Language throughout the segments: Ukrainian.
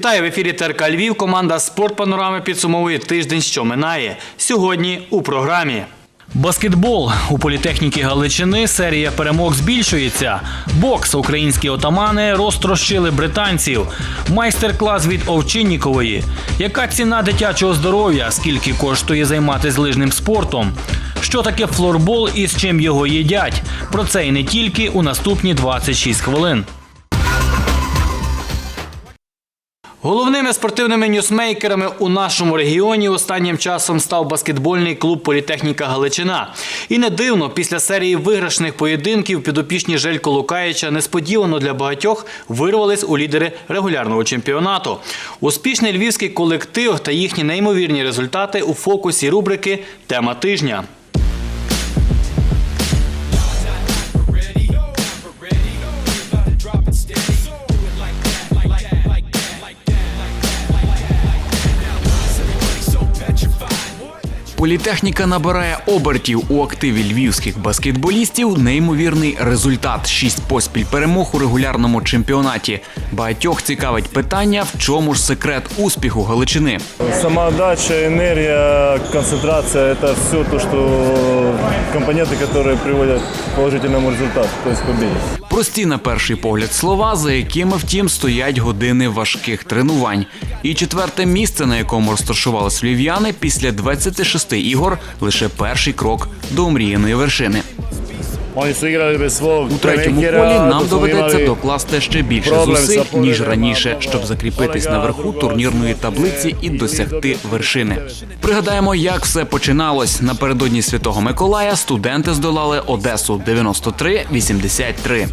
Вітаю в ефірі ТРК Львів. Команда Спорт Панорами підсумовує тиждень, що минає. Сьогодні у програмі. Баскетбол у політехніки Галичини серія перемог збільшується. Бокс українські отамани розтрощили британців. Майстер-клас від Овчиннікової. Яка ціна дитячого здоров'я? Скільки коштує займатися лижним спортом? Що таке флорбол і з чим його їдять? Про це і не тільки у наступні 26 хвилин. Головними спортивними ньюсмейкерами у нашому регіоні останнім часом став баскетбольний клуб Політехніка Галичина. І не дивно, після серії виграшних поєдинків підопічні Желько Лукаєча несподівано для багатьох вирвались у лідери регулярного чемпіонату. Успішний львівський колектив та їхні неймовірні результати у фокусі рубрики Тема тижня. Політехніка набирає обертів у активі львівських баскетболістів. Неймовірний результат: шість поспіль перемог у регулярному чемпіонаті. Багатьох цікавить питання, в чому ж секрет успіху Галичини. Самоотдача, энергия, концентрация – это все то, что компоненты, которые приводят к положительному результату, то есть к победе. Прості на перший погляд слова, за якими втім стоять години важких тренувань. І четверте місце, на якому розташувались львів'яни, після 26 ігор лише перший крок до омріяної вершини. У третьому колі нам доведеться докласти ще більше зусиль ніж раніше, щоб закріпитись наверху турнірної таблиці і досягти вершини. Пригадаємо, як все починалось напередодні Святого Миколая. Студенти здолали Одесу 93-83.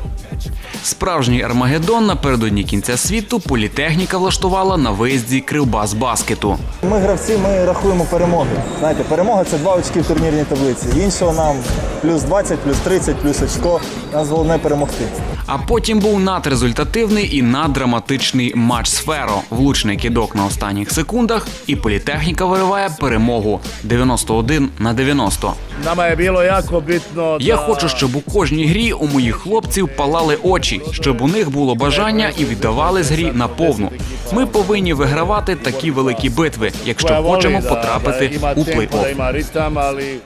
Справжній Армагеддон напередодні кінця світу політехніка влаштувала на виїзді Кривбас баскету. Ми гравці, ми рахуємо перемоги. Знаєте, перемога це два очки в турнірній таблиці. Іншого нам плюс 20, плюс 30, плюс очко. Нас головне перемогти. А потім був надрезультативний і наддраматичний матч з Феро. Влучний кидок на останніх секундах, і політехніка вириває перемогу 91 на 90. Nama je bilo jako bitno Я хочу, щоб у кожній грі у моїх хлопців палали очі, щоб у них було бажання і віддавались грі наповну. Ми повинні вигравати такі великі битви, якщо хочемо потрапити у tempo, da плей-офф. ima ritam, ali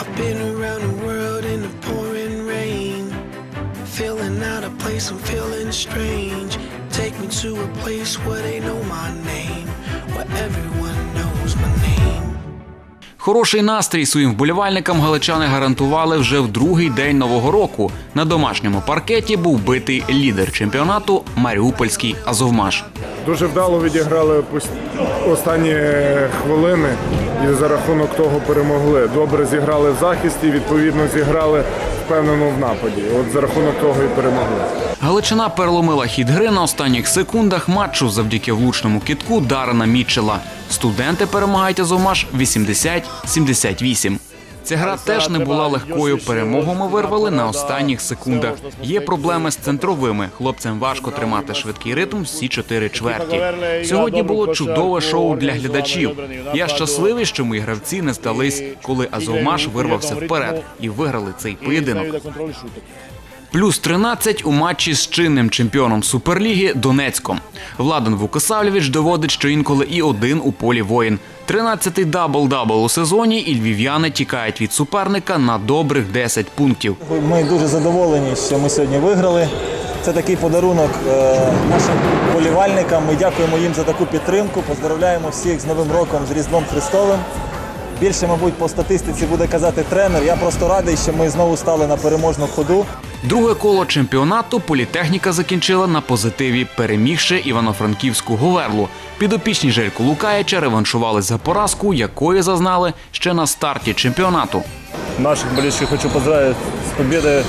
I've been around the world in the pouring rain. Feeling out of place, I'm feeling strange. Take me to a place where they know my name, where everyone knows my name. Хороший настрій своїм вболівальникам галичани гарантували вже в другий день нового року. На домашньому паркеті був битий лідер чемпіонату Маріупольський Азовмаш. Дуже вдало відіграли останні хвилини і за рахунок того перемогли. Добре зіграли в захисті, відповідно зіграли впевнено в нападі. От за рахунок того і перемогли. Галичина переломила хід гри на останніх секундах матчу завдяки влучному китку Дарена Мітчела. Студенти перемагають Азовмаш 80-78. Ця гра теж не була легкою. Перемогу ми вирвали на останніх секундах. Є проблеми з центровими. Хлопцям важко тримати швидкий ритм всі чотири чверті. Сьогодні було чудове шоу для глядачів. Я щасливий, що мої гравці не здались, коли Азовмаш вирвався вперед і виграли цей поєдинок. Плюс 13 у матчі з чинним чемпіоном Суперліги Донецьком. Владан Вукосавлєвич доводить, що інколи і один у полі воїн. 13-й дабл-дабл у сезоні, і львів'яни тікають від суперника на добрих 10 пунктів. Ми дуже задоволені, що ми сьогодні виграли. Це такий подарунок е, нашим болівальникам. Ми дякуємо їм за таку підтримку. Поздравляємо всіх з Новим роком, з Різдвом Христовим. Більше, мабуть, по статистиці буде казати тренер. Я просто радий, що ми знову стали на переможну ходу. Друге коло чемпіонату політехніка закінчила на позитиві, перемігши Івано-Франківську Говерлу. Підопічні Жельку Лукаєча реваншували за поразку, якої зазнали ще на старті чемпіонату. Наших болельщиков хочу поздравить с победой.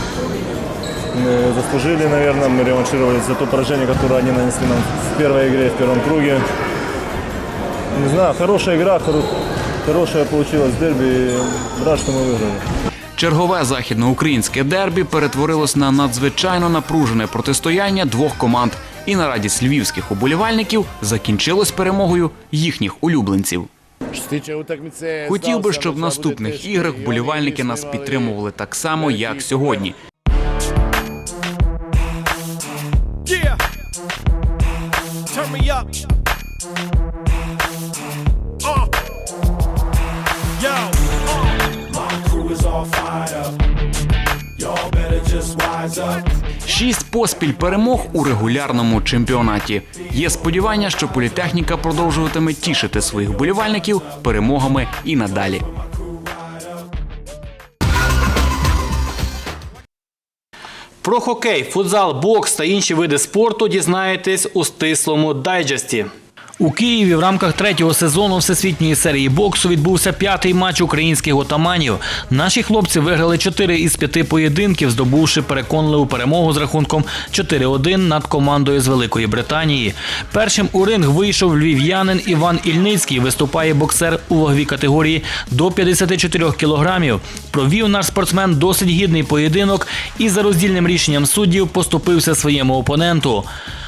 Мы заслужили, наверное, мы реваншировали за то поражение, которое они нанесли нам в первой игре, в первом круге. Не знаю, хорошая игра, хоро- хорошая получилась дерби. Рад, что мы выиграли. Чергове західноукраїнське дербі перетворилось на надзвичайно напружене протистояння двох команд. І на радість львівських уболівальників закінчилось перемогою їхніх улюбленців. Хотів би, щоб в наступних іграх oni нас підтримували так само, як сьогодні. Yeah. Turn me up. Шість поспіль перемог у регулярному чемпіонаті. Є сподівання, що політехніка продовжуватиме тішити своїх болівальників перемогами і надалі. Про хокей, футзал, бокс та інші види спорту дізнаєтесь у стислому дайджесті. У Києві в рамках третього сезону всесвітньої серії боксу відбувся п'ятий матч українських отаманів. Наші хлопці виграли 4 із 5 поєдинків, здобувши переконливу перемогу з рахунком 4-1 над командою з Великої Британії. Першим у ринг вийшов львів'янин Іван Ільницький. Виступає боксер у ваговій категорії до 54 кілограмів. Провів наш спортсмен досить гідний поєдинок і за роздільним рішенням суддів поступився своєму опоненту.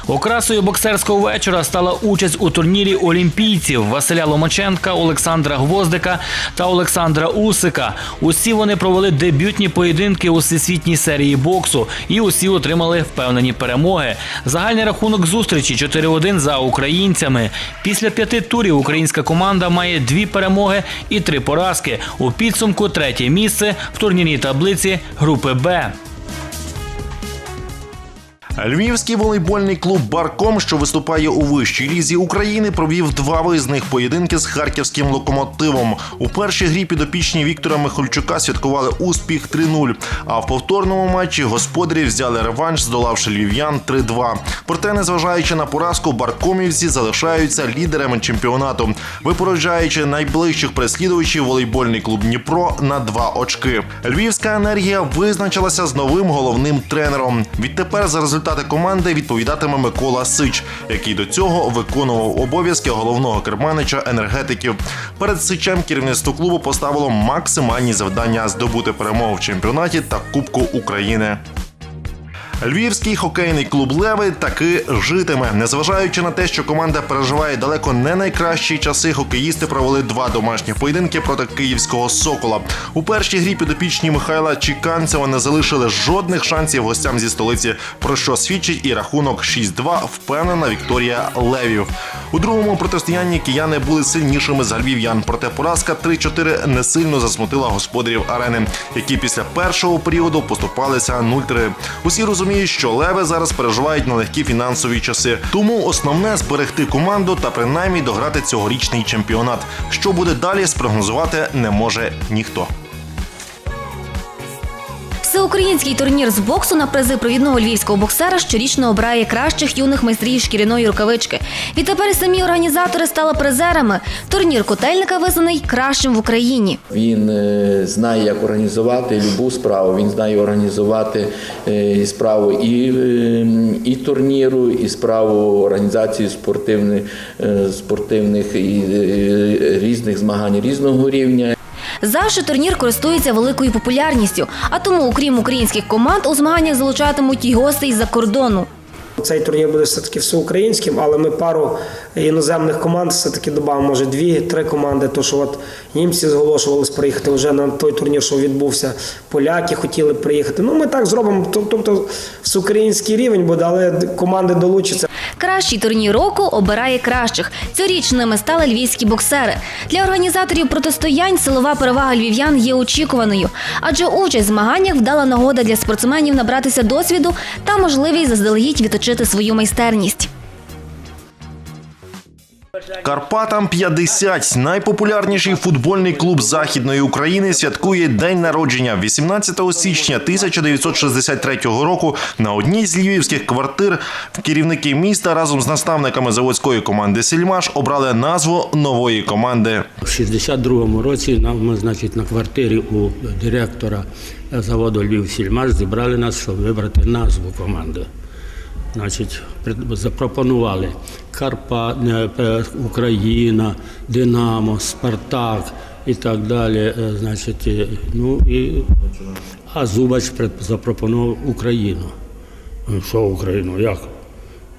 Окрасою боксерського вечора стала участь у турнірі олімпійців Василя Ломаченка, Олександра Гвоздика та Олександра Усика. Усі вони провели дебютні поєдинки у всесвітній серії боксу і усі отримали впевнені перемоги. Загальний рахунок зустрічі 4-1 за українцями. Після п'яти турів українська команда має дві перемоги і три поразки. У підсумку третє місце в турнірній таблиці групи Б. Львівський волейбольний клуб Барком, що виступає у вищій лізі України, провів два виїзних поєдинки з харківським локомотивом. У першій грі підопічні Віктора Михальчука святкували успіх 3-0. А в повторному матчі господарі взяли реванш, здолавши львів'ян 3-2. Проте, незважаючи на поразку, баркомівці залишаються лідерами чемпіонату, випереджаючи найближчих переслідувачів волейбольний клуб Дніпро на два очки. Львівська енергія визначилася з новим головним тренером. Відтепер за результати команди відповідатиме Микола Сич, який до цього виконував обов'язки головного керманича енергетиків. Перед сичем керівництво клубу поставило максимальні завдання здобути перемогу в чемпіонаті та Кубку України. Львівський хокейний клуб Леви таки житиме. Незважаючи на те, що команда переживає далеко не найкращі часи, хокеїсти провели два домашні поєдинки проти київського сокола. У першій грі підопічні Михайла Чіканцева не залишили жодних шансів гостям зі столиці, про що свідчить і рахунок 6-2 впевнена Вікторія Левів. У другому протистоянні кияни були сильнішими за львів'ян, проте поразка 3-4 не сильно засмутила господарів арени, які після першого періоду поступалися 0-3. Усі розуміють, що леви зараз переживають нелегкі фінансові часи. Тому основне зберегти команду та принаймні дограти цьогорічний чемпіонат. Що буде далі, спрогнозувати не може ніхто. Всеукраїнський турнір з боксу на призи провідного львівського боксера щорічно обирає кращих юних майстрів шкіряної рукавички. Відтепер самі організатори стали призерами. Турнір котельника визнаний кращим в Україні. Він е, знає, як організувати любу справу. Він знає організувати е, справу і, е, і турніру, і справу організації спортивних, спортивних і різних змагань різного рівня. Завжди турнір користується великою популярністю, а тому, окрім українських команд, у змаганнях залучатимуть і гостей з-за кордону. Цей турнір буде все-таки всеукраїнським, але ми пару іноземних команд все-таки додамо, може дві-три команди. То що от німці зголошувались приїхати вже на той турнір, що відбувся. Поляки хотіли приїхати. Ну ми так зробимо. Тоб- Тобто всеукраїнський рівень буде, але команди долучаться. Кращий турнір року обирає кращих. Цьогоріч ними стали львівські боксери. Для організаторів протистоянь силова перевага львів'ян є очікуваною, адже участь в змаганнях вдала нагода для спортсменів набратися досвіду та можливість заздалегідь відточити свою майстерність. Карпатам 50. Найпопулярніший футбольний клуб Західної України святкує день народження 18 січня 1963 року. На одній з львівських квартир керівники міста разом з наставниками заводської команди Сільмаш обрали назву нової команди. У 62-му році нам, значить, на квартирі у директора заводу Львів Сільмаш зібрали нас, щоб вибрати назву команди. Значить, запропонували Карпа, е, е, Україна, Динамо, Спартак і так далі. Е, Значить, ну і а Зубач запропонував Україну. Ну, Що Україну? Як?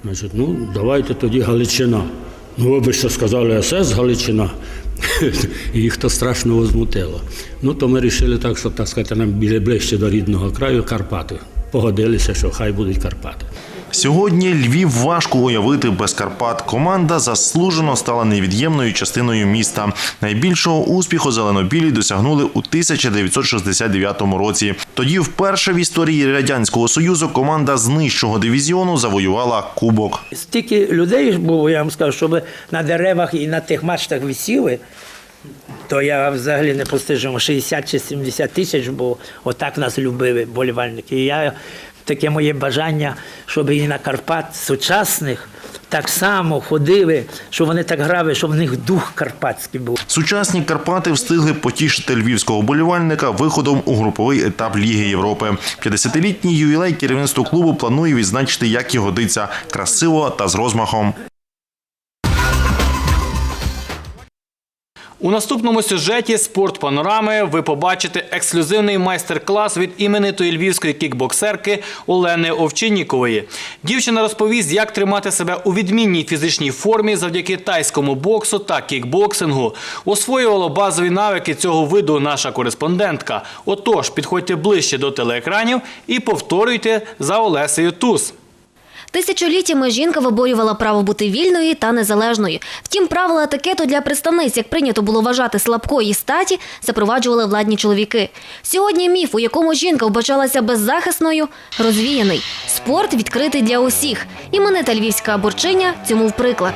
Значить, ну давайте тоді Галичина. Ну, ви б що сказали СС Галичина. І їх то страшно возмутило. Ну, то ми вирішили так, щоб так сказати, нам біля ближче до рідного краю Карпати. Погодилися, що хай будуть Карпати. Сьогодні Львів важко уявити без Карпат. Команда заслужено стала невід'ємною частиною міста. Найбільшого успіху зеленобілі досягнули у 1969 році. Тоді вперше в історії радянського союзу команда з нижчого дивізіону завоювала кубок. Стільки людей було, я вам скажу, щоб на деревах і на тих мачтах висіли, то я взагалі не постижимо 60 чи 70 тисяч, бо отак нас любили болівальники. І я таке моє бажання, щоб і на Карпат сучасних так само ходили, щоб вони так грали, щоб в них дух карпатський був. Сучасні Карпати встигли потішити львівського болівальника виходом у груповий етап Ліги Європи. 50-літній ювілей керівництво клубу планує відзначити, як і годиться, красиво та з розмахом. У наступному сюжеті спорт панорами ви побачите ексклюзивний майстер-клас від іменитої львівської кікбоксерки Олени Овчиннікової. Дівчина розповість, як тримати себе у відмінній фізичній формі завдяки тайському боксу та кікбоксингу. Освоювала базові навики цього виду наша кореспондентка. Отож, підходьте ближче до телеекранів і повторюйте за Олесею Туз. Тисячоліттями жінка виборювала право бути вільною та незалежною. Втім, правила етикету для представниць, як прийнято було вважати слабкої статі, запроваджували владні чоловіки. Сьогодні міф, у якому жінка вбачалася беззахисною, розвіяний. Спорт відкритий для усіх. Іменита львівська борчиня цьому в приклад.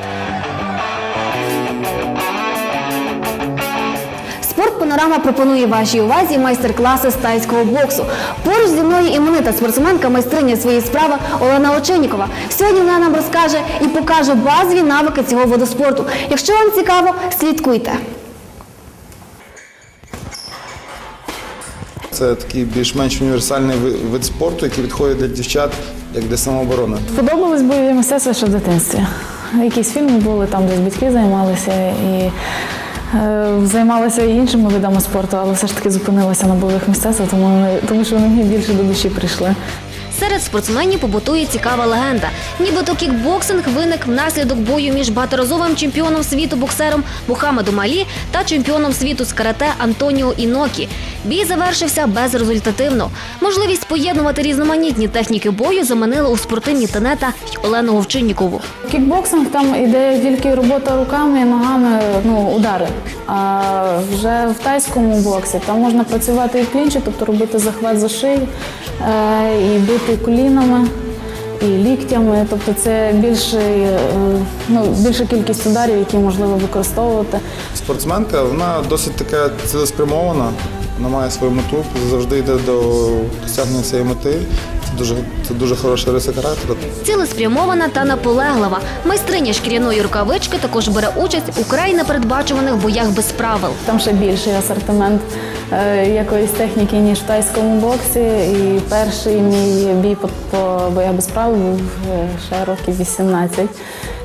Панорама пропонує вашій увазі майстер-класи з тайського боксу. Поруч зі мною іменита спортсменка, майстриня своєї справи Олена Оченікова. Сьогодні вона нам розкаже і покаже базові навики цього виду спорту. Якщо вам цікаво, слідкуйте. Це такий більш-менш універсальний вид спорту, який підходить для дівчат як для самооборони. Подобались бойові мистецтва ще в дитинстві. Якісь фільми були, там десь батьки займалися і е, займалися і іншими видами спорту, але все ж таки зупинилася на бойових мистецтвах, тому, тому що вони мені більше до душі прийшли. Серед спортсменів побутує цікава легенда. Нібито кікбоксинг виник внаслідок бою між багаторазовим чемпіоном світу боксером Мухаммедом Алі та чемпіоном світу з карате Антоніо Інокі. Бій завершився безрезультативно. Можливість поєднувати різноманітні техніки бою заманила у спортивні тенета й Олену Овчиннікову. Кікбоксинг там іде тільки робота руками, і ногами, ну, удари. А вже в тайському боксі там можна працювати і клінчі, тобто робити захват за шию, е, і бити колінами, і ліктями. Тобто це більше, е, ну, більша кількість ударів, які можливо використовувати. Спортсменка вона досить така цілеспрямована, вона має свою мету, завжди йде до досягнення цієї мети. Це дуже, це дуже хороша риса характеру. Цілеспрямована та наполеглива. Майстриня шкіряної рукавички також бере участь у край непередбачуваних боях без правил. Там ще більший асортимент якоїсь техніки, ніж в тайському боксі. І перший мій бій по, по боях без правил був е, ще років 18.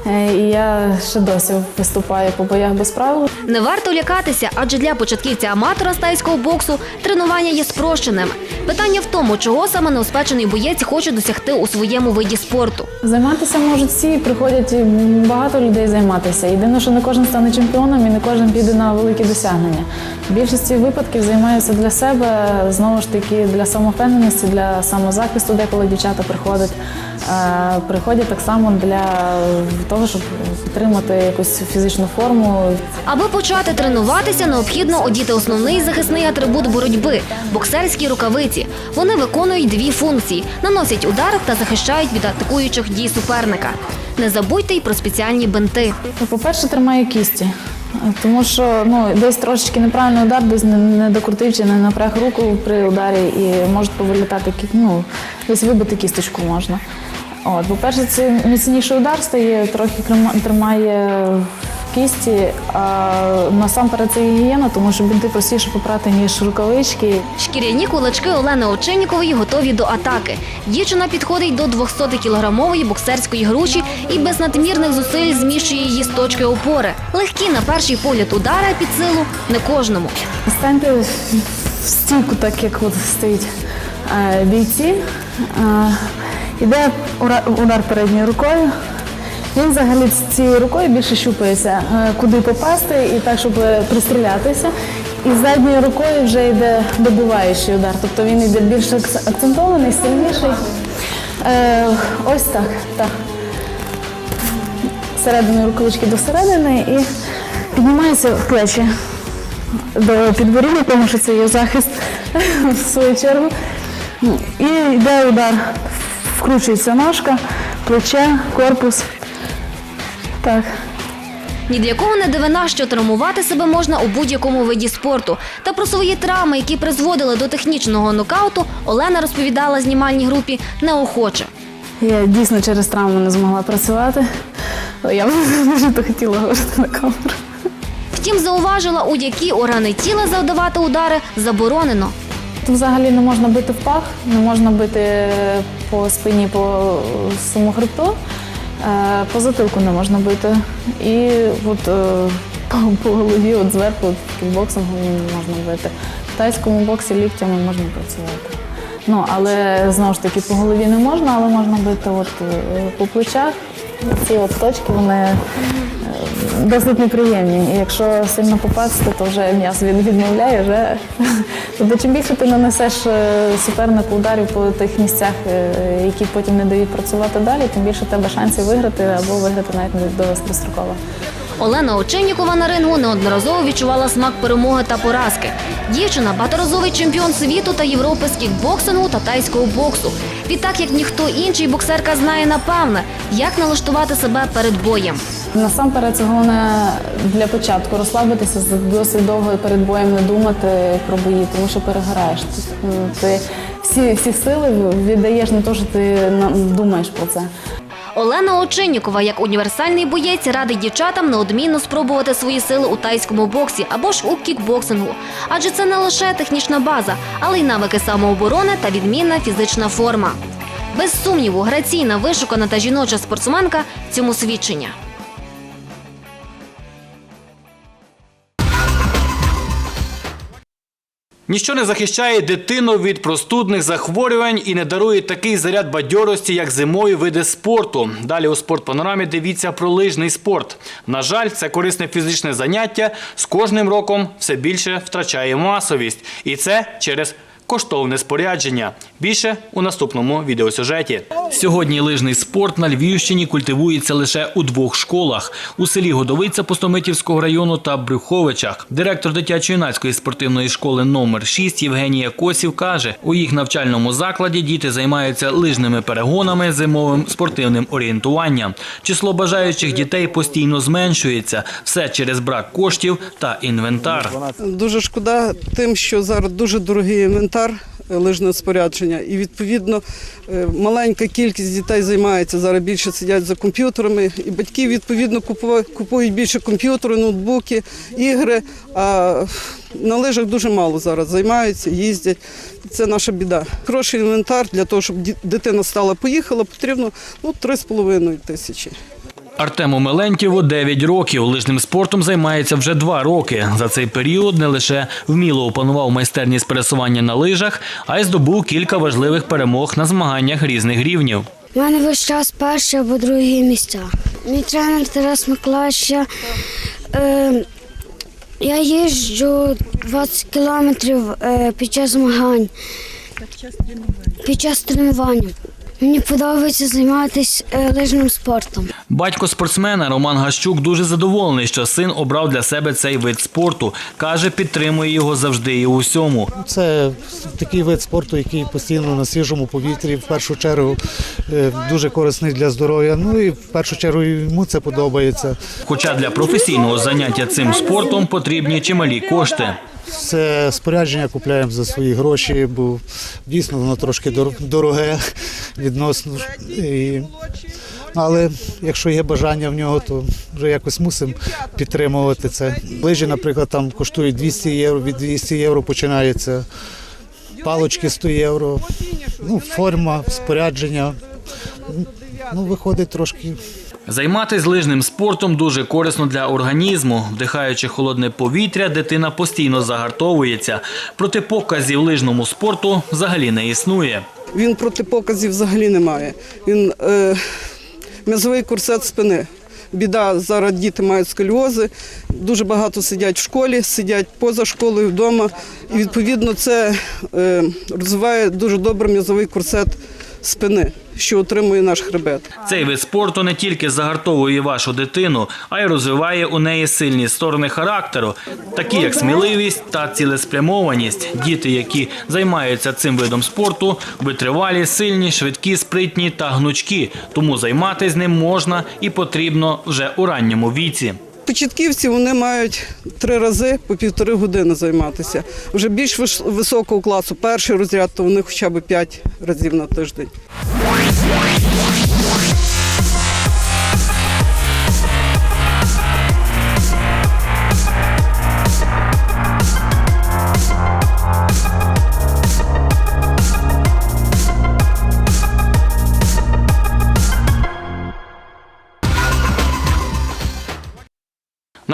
Е, І я ще досі виступаю по боях без правил. Не варто лякатися, адже для початківця аматора з тайського боксу тренування є спрощеними. Питання в тому, чого саме неуспечений боєць хоче досягти у своєму виді спорту. Займатися можуть всі, приходять багато людей займатися. Єдине, що не кожен стане чемпіоном і не кожен піде на великі досягнення. В більшості випадків займаюся для себе, знову ж таки, для самовпевненості, для самозахисту, деколи дівчата приходять. Е, Приходять так само для того, щоб підтримати якусь фізичну форму. Аби почати тренуватися, необхідно одіти основний захисний атрибут боротьби боксерські рукавиці. Вони виконують дві функції: наносять удар та захищають від атакуючих дій суперника. Не забудьте й про спеціальні бинти. Ну, По-перше, тримає кісті. Тому що ну, десь трошечки неправильний удар, десь не, не докрутив чи не напряг руку при ударі і можуть повилітати ну, десь вибити кісточку можна. От, по-перше, це міцніший удар стає, трохи тримає в кісті, а насамперед це гігієна, тому що бінти простіше попрати, ніж рукавички. Шкіряні кулачки Олени Овчиннікової готові до атаки. Дівчина підходить до 200-кілограмової боксерської груші і без надмірних зусиль зміщує її з точки опори. Легкі на перший погляд удари під силу не кожному. Станьте в стійку, так як от стоять е, бійці. Іде удар передньою рукою. Він взагалі цією рукою більше щупається, е, куди попасти і так, щоб е, пристрілятися. І задньою рукою вже йде добиваючий удар. Тобто він йде більш акц- акцентований, сильніший. Е, ось так, так. Серединою рукавички до середини і піднімаються плечі до підборіддя, тому що це є захист в свою чергу. І йде удар. Вкручується ножка, плече, корпус. Так. Ні для кого не дивина, що травмувати себе можна у будь-якому виді спорту. Та про свої травми, які призводили до технічного нокауту, Олена розповідала знімальній групі неохоче. Я дійсно через травму не змогла працювати. Я дуже то хотіла говорити на камеру. Втім, зауважила, у які органи тіла завдавати удари заборонено. Тут взагалі не можна бити в пах, не можна бити по спині, по саму хребту, е, по затилку не можна бити. І от е, по, голові, от зверху, не можна бити. В тайському боксі ліктями можна працювати. Ну, але знову ж таки по голові не можна, але можна бити от, е, по плечах. Ці от точки вони е, досить неприємні. І якщо сильно попасти, то вже м'ясо відмовляє. Вже. Тобто, чим більше ти нанесеш е, супернику ударів по тих місцях, е, які потім не дають працювати далі, тим більше в тебе шансів виграти або виграти навіть до строково. Олена Оченікова на рингу неодноразово відчувала смак перемоги та поразки. Дівчина багаторазовий чемпіон світу та Європи з кікбоксингу та тайського боксу. Відтак, як ніхто інший, боксерка знає напевне, як налаштувати себе перед боєм. Насамперед, це головне для початку розслабитися, досить довго перед боєм не думати про бої, тому що перегораєш. Ти всі, всі сили віддаєш на те, що ти думаєш про це. Олена Оченнікова, як універсальний боєць, радить дівчатам неодмінно спробувати свої сили у тайському боксі або ж у кікбоксингу. Адже це не лише технічна база, але й навики самооборони та відмінна фізична форма. Без сумніву, граційна, вишукана та жіноча спортсменка цьому свідчення. Ніщо не захищає дитину від простудних захворювань і не дарує такий заряд бадьорості, як зимові види спорту. Далі у спортпанорамі дивіться про лижний спорт. На жаль, це корисне фізичне заняття з кожним роком все більше втрачає масовість. І це через коштовне спорядження. Більше у наступному відеосюжеті. Сьогодні лижний спорт на Львівщині культивується лише у двох школах у селі Годовиця Пустомитівського району та Брюховичах. Директор дитячо-юнацької спортивної школи номер 6 Євгенія Косів каже, у їх навчальному закладі діти займаються лижними перегонами, зимовим спортивним орієнтуванням. Число бажаючих дітей постійно зменшується все через брак коштів та інвентар. Дуже шкода тим, що зараз дуже дорогий інвентар е, лижного спорядження, і відповідно е, маленька кількість дітей займається зараз більше сидять за комп'ютерами, і батьки відповідно купують більше комп'ютери, ноутбуки, ігри. А на лижах дуже мало зараз займаються, їздять. Це наша біда. Хороший інвентар для того, щоб дитина стала поїхала, потрібно ну 3,5 тисячі. Артему Мелентєву 9 років. Лижним спортом займається вже 2 роки. За цей період не лише вміло опанував майстерність пересування на лижах, а й здобув кілька важливих перемог на змаганнях різних рівнів. У мене весь час перші або другі місця. Мій тренер Тарас Миколаївич, е, я їжджу 20 кілометрів е, під час змагань. Під час тренування. Мені подобається займатися е, лижним спортом. Батько спортсмена Роман Гащук дуже задоволений, що син обрав для себе цей вид спорту. Каже, підтримує його завжди і у всьому. Це такий вид спорту, який постійно на свіжому повітрі, в першу чергу е, дуже корисний для здоров'я. Ну і в першу чергу йому це подобається. Хоча для професійного заняття цим спортом потрібні чималі кошти. Це спорядження купляємо за свої гроші, бо дійсно воно трошки дороге відносно. І... Але якщо є бажання в нього, то вже якось мусимо підтримувати це. Лижі, наприклад, там коштують 200 євро, від 200 євро починається. Палочки 100 євро, ну, форма, спорядження. Ну, виходить трошки Займатись лижним спортом дуже корисно для організму. Вдихаючи холодне повітря, дитина постійно загартовується. Протипоказів лижному спорту взагалі не існує. Він протипоказів взагалі не має. Він е, м'язовий курсет спини. Біда, зараз діти мають сколіози, дуже багато сидять в школі, сидять поза школою вдома. І відповідно це е, розвиває дуже добре м'язовий курсет спини, що утримує наш хребет. Цей вид спорту не тільки загартовує вашу дитину, а й розвиває у неї сильні сторони характеру, такі як сміливість та цілеспрямованість. Діти, які займаються цим видом спорту, витривалі, сильні, швидкі, спритні та гнучкі. Тому займатися ним можна і потрібно вже у ранньому віці. Початківці вони мають три рази по півтори години займатися. Вже більш високого класу, перший розряд, то вони хоча б п'ять разів на тиждень.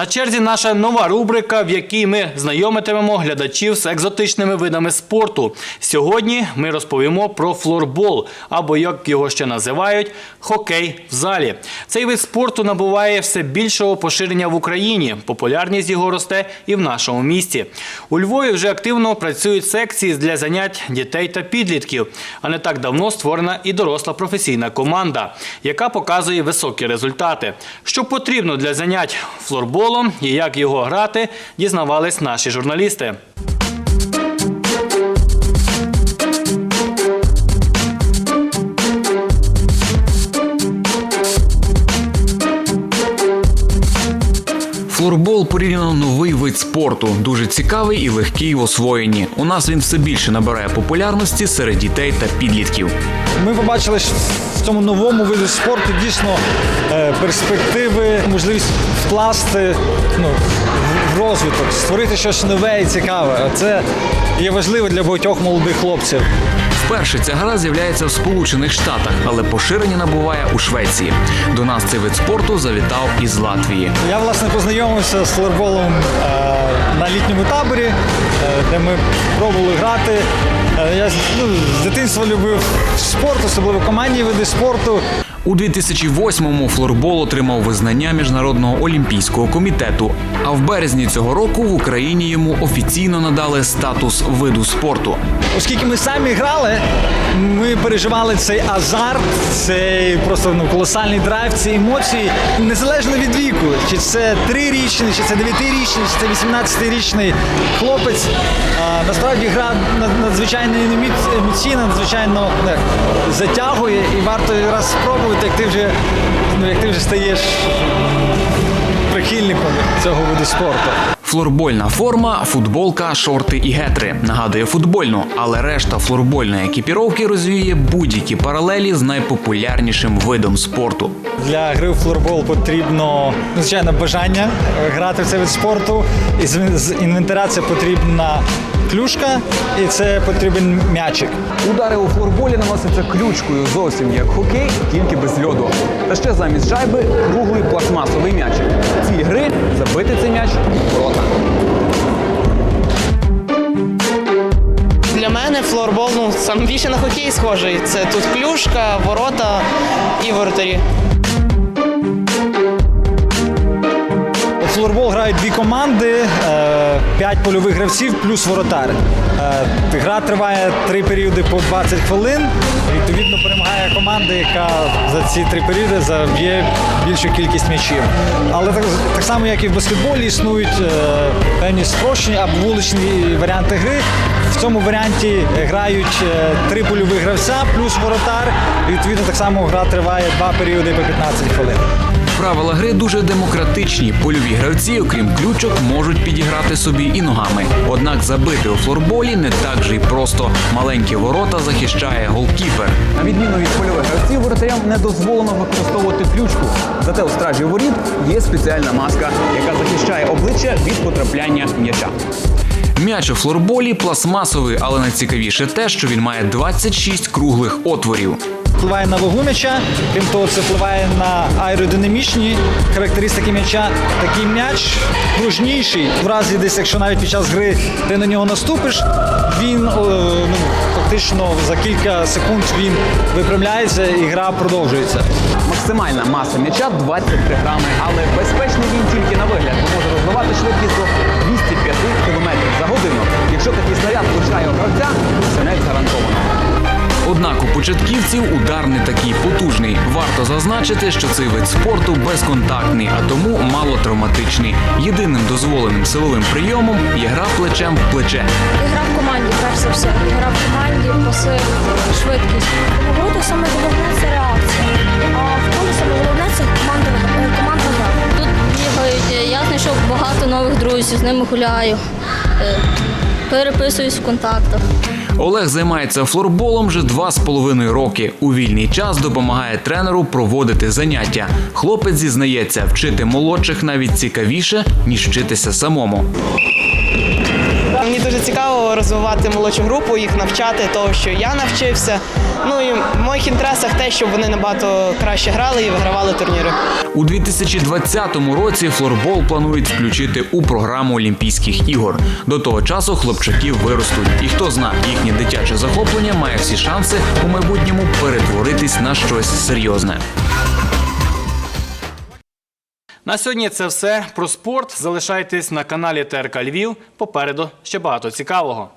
На черзі наша нова рубрика, в якій ми знайомитимемо глядачів з екзотичними видами спорту. Сьогодні ми розповімо про флорбол, або як його ще називають, хокей в залі. Цей вид спорту набуває все більшого поширення в Україні. Популярність його росте і в нашому місті. У Львові вже активно працюють секції для занять дітей та підлітків. А не так давно створена і доросла професійна команда, яка показує високі результати. Що потрібно для занять флорболом і як його грати, дізнавались наші журналісти. Флорбол порівняно новий вид спорту, дуже цікавий і легкий в освоєнні. У нас він все більше набирає популярності серед дітей та підлітків. Ми побачили що в цьому новому виду спорту дійсно е, перспективи, можливість вкласти ну, в розвиток, створити щось нове і цікаве. Це є важливо для багатьох молодих хлопців. Вперше ця гра з'являється в Сполучених Штатах, але поширення набуває у Швеції. До нас цей вид спорту завітав із Латвії. Я власне познайомився з флорболом е, на літньому таборі, е, де ми пробували грати. Е, я ну, з дитинства любив спорт, особливо командні види спорту. У 2008-му флорбол отримав визнання Міжнародного олімпійського комітету. А в березні цього року в Україні йому офіційно надали статус виду спорту. Оскільки ми самі грали, ми переживали цей азарт, цей просто ну, колосальний драйв, ці емоції, незалежно від віку, чи це трирічний, чи це дев'ятирічний, чи це 18-річний хлопець. А, насправді гра над- надзвичайно емоційна, надзвичайно не, затягує і варто раз спробувати, як ти вже, ну, як ти вже стаєш прихильником цього виду спорту. Флорбольна форма, футболка, шорти і гетри. Нагадує футбольну, але решта флорбольної екіпіровки розвіє будь-які паралелі з найпопулярнішим видом спорту. Для гри в флорбол потрібно ну, звичайно бажання е, грати в цей вид спорту. І з це потрібна клюшка і це потрібен м'ячик. Удари у флорболі наносяться ключкою зовсім як хокей, тільки без льоду. Та ще замість шайби круглий пластмасовий м'ячик. Ціль гри забити цей м'яч у ворота. Для мене флорбол ну, сам більше на хокей схожий. Це тут клюшка, ворота і воротарі. У грають дві команди, е, п'ять польових гравців плюс воротар. Е, Гра триває три періоди по 20 хвилин. Відповідно, перемагає команда, яка за ці три періоди заб'є більшу кількість м'ячів. Але так, так само, як і в баскетболі, існують е, певні спрощені або вуличні варіанти гри. В цьому варіанті грають три польових гравця плюс воротар. Відповідно, так само гра триває два періоди по 15 хвилин. Правила гри дуже демократичні. Польові гравці, окрім ключок, можуть підіграти собі і ногами. Однак забити у флорболі не так же й просто. Маленькі ворота захищає голкіпер. На відміну від польових гравців, воротарям не дозволено використовувати ключку. Зате у стражі воріт є спеціальна маска, яка захищає обличчя від потрапляння м'яча. М'яч у флорболі пластмасовий, але найцікавіше те, що він має 26 круглих отворів. Впливає на вагу м'яча, крім того, це впливає на аеродинамічні характеристики м'яча. Такий м'яч пружніший. В разі десь, якщо навіть під час гри ти на нього наступиш, він ну, фактично за кілька секунд він виправляється і гра продовжується. Максимальна маса м'яча 23 грами, але безпечний він тільки на вигляд, може розвивати швидкість початківців удар не такий потужний. Варто зазначити, що цей вид спорту безконтактний, а тому мало травматичний. Єдиним дозволеним силовим прийомом є гра плечем в плече. Гра в команді, перш за все. Гра в команді, паси, швидкість. У гру саме головне це реакція. А в полі саме головне це команда, е, командна гра. Тут бігають, я знайшов багато нових друзів, з ними гуляю, е, переписуюсь в контактах. Олег займається флорболом вже два з половиною роки. У вільний час допомагає тренеру проводити заняття. Хлопець зізнається, вчити молодших навіть цікавіше, ніж вчитися самому. Цікаво розвивати молодшу групу, їх навчати того, що я навчився. Ну і в моїх інтересах те, щоб вони набагато краще грали і вигравали турніри. У 2020 році флорбол планують включити у програму Олімпійських ігор. До того часу хлопчаків виростуть, і хто зна, їхнє дитяче захоплення має всі шанси у майбутньому перетворитись на щось серйозне. На сьогодні це все про спорт. Залишайтесь на каналі ТРК Львів. Попереду ще багато цікавого.